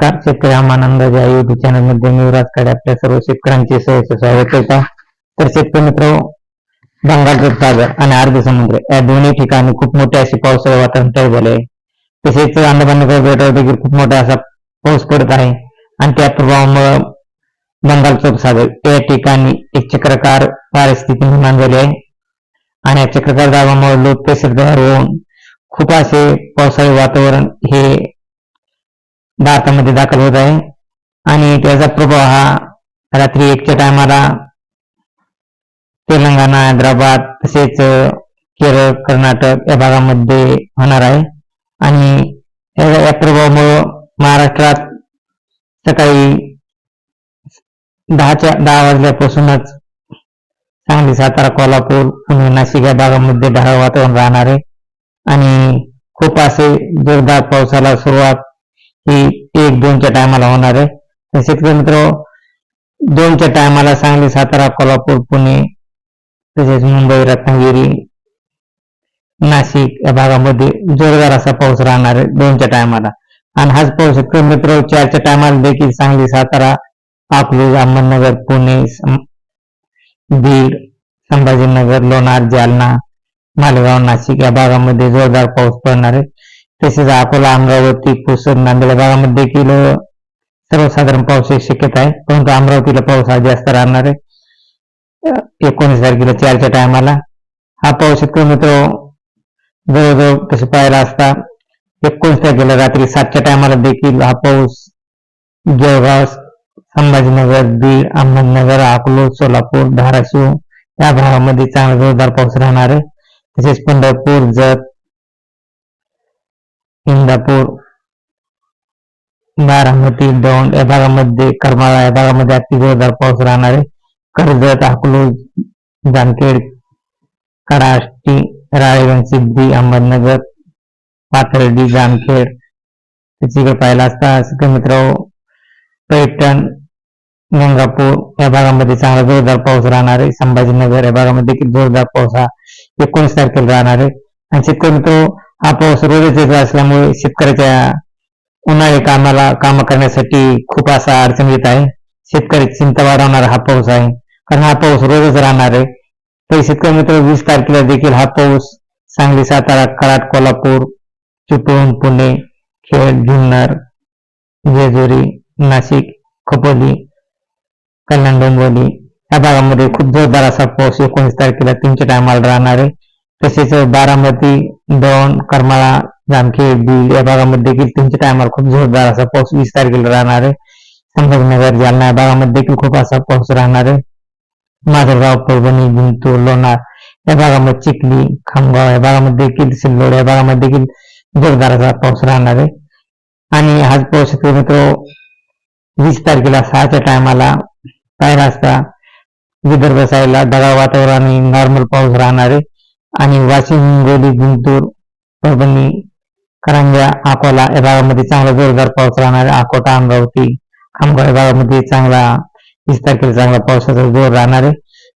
नमस्कार. शेतकरी आमानंद या युट्यूब चॅनलमध्ये मी राजकडे आपल्या सर्व शेतकऱ्यांचे सहर्ष स्वागत करतो. तर शेतकरी मित्र बंगालचा सागर आणि अरबी समुद्र या दोन्ही ठिकाणी खूप मोठे असे पावसाळी वातावरण तयार झाले तसेच अंदमान बेटावर देखील खूप मोठा असा पाऊस पडत आहे. आणि त्या प्रभावामुळे बंगालचा सागर या ठिकाणी एक चक्रकार परिस्थिती निर्माण झाली आहे. आणि या चक्रकार दाबामुळे लोक प्रेशर तयार होऊन खूप असे पावसाळी वातावरण हे भारतामध्ये दाखल होत आहे. आणि त्याचा प्रभाव हा रात्री एकच्या टायमाला तेलंगणा हैदराबाद तसेच केरळ कर्नाटक या भागामध्ये होणार आहे. आणि या या प्रभावामुळं महाराष्ट्रात सकाळी दहाच्या दहा वाजल्यापासूनच सांगली सातारा कोल्हापूर पुणे नाशिक या भागामध्ये ढगाळ वातावरण राहणार आहे. आणि खूप असे जोरदार पावसाला सुरुवात ही एक दोनच्या टायमाला होणार आहे. तर शेतकरी मित्र दोनच्या टायमाला सांगली सातारा, कोल्हापूर, पुणे, तसेच मुंबई, रत्नागिरी, नाशिक या भागामध्ये जोरदार असा पाऊस राहणार आहे दोनच्या टायमाला आणि हाच पाऊस शेतकरी मित्र चारच्या टायमाला देखील सांगली, सातारा अकलूज अहमदनगर, पुणे बीड, संभाजीनगर, लोणार, जालना, मालेगाव, नाशिक या भागामध्ये जोरदार पाऊस पडणार आहे. तसेच अकोला अमरावती पुसद नांदेड भागामध्ये देखील सर्वसाधारण पावसाची शक्यता आहे परंतु अमरावतीला पाऊस हा जास्त राहणार आहे एकोणीस तारखेला चारच्या टायमाला हा पाऊस शेतकरी मित्र जवळजवळ तसे पाहायला असता एकोणीस तारखेला रात्री सातच्या टायमाला देखील हा पाऊस जळगाव संभाजीनगर बीड अहमदनगर अकलूज सोलापूर धाराशिव या भागामध्ये चांगला जोरदार पाऊस राहणार आहे तसेच पंढरपूर जत इंदापूर बारामती दौंड या भागामध्ये करमाळा या भागामध्ये अति जोरदार पाऊस राहणार आहे कर्जत अकलूज जामखेड कडाष्टी राळेगण सिद्धी अहमदनगर पाथर्डी जामखेड त्याच्याकडे पाहिला असता. शेतकरी मित्र पैठण गंगापूर या भागामध्ये चांगला जोरदार पाऊस राहणार. आहे संभाजीनगर या भागामध्ये देखील जोरदार पाऊस हा एकोणीस तारखेला राहणार. आहे आणि शेतकरी मित्र हा पाऊस रोजच येत असल्यामुळे शेतकऱ्याच्या उन्हाळी कामाला काम करण्यासाठी खूप असा अडचण येत आहे. शेतकरी चिंता वाढवणारा हा पाऊस आहे. कारण हा पाऊस रोजच राहणार आहे. तर शेतकरी मित्र वीस तारखेला देखील हा पाऊस सांगली सातारा कराड कोल्हापूर चिपळूण पुणे खेड जुन्नर जेजुरी नाशिक खोपोली कल्याण डोंबिवली या भागामध्ये खूप जोरदार असा पाऊस एकोणीस तारखेला तीनच्या टायमाला राहणार आहे. तसेच बारामती दौंड करमाळा जामखेड बीड या भागामध्ये देखील तुमच्या टायमाला खूप जोरदार असा पाऊस वीस तारखेला राहणार आहे. संभाजीनगर जालना या भागामध्ये देखील खूप असा पाऊस राहणार आहे. माधवगाव परभणी जिंतूर लोणार या भागामध्ये चिखली खामगाव या भागामध्ये देखील सिल्लोड या भागामध्ये देखील जोरदार असा पाऊस राहणार आहे. आणि हाच पाऊस मित्र वीस तारखेला सहाच्या टायमाला काय असता विदर्भ साईडला दगाव वातावरण आणि नॉर्मल पाऊस राहणार आहे. आणि वाशिम हिंगोली गुंटूर परभणी करंजा अकोला या भागामध्ये चांगला जोरदार पाऊस राहणार अकोटा अमरावती खामगाव या भागामध्ये चांगला वीस तारखेला चांगला पावसाचा जोर राहणार आहे.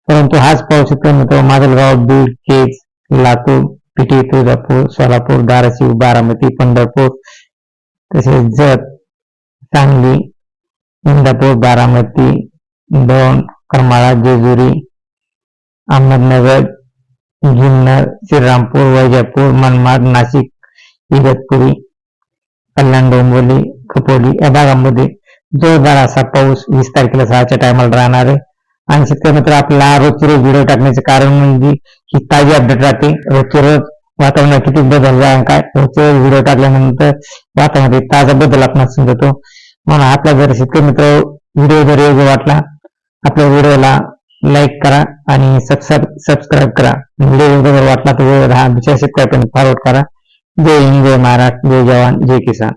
परंतु हाच पाऊस शेतकरी मित्र माजलगाव बीड केज लातूर पिठी तुळजापूर सोलापूर धाराशिव बारामती पंढरपूर तसेच जत सांगली इंदापूर बारामती दौंड करमाळा जेजुरी अहमदनगर जुन्नर श्रीरामपूर वैजापूर मनमाड नाशिक इगतपुरी कल्याण डोंबिवली खपोली या भागामध्ये जोरदार असा पाऊस वीस तारखेला सहाच्या टायमाला राहणार आहे. आणि शेतकरी मित्र आपला रोजचे रोज व्हिडिओ टाकण्याचे कारण म्हणजे ही ताजी अपडेट राहते. रोजचे रोज वातावरणात किती बदल आहे काय? रोजचे रोज व्हिडिओ टाकल्यानंतर वातावरणात ताजा बदल आपण समजतो. म्हणून आपला जर शेतकरी मित्र व्हिडिओ जर योग्य वाटला आपल्या व्हिडिओला लाईक करा आणि सबस्क्राईब करा. व्हिडिओ योग्य जर वाटला तर हा दुसऱ्या शेतकऱ्यापर्यंत फॉरवर्ड करा. जय हिंद जय महाराष्ट्र जय जवान जय किसान.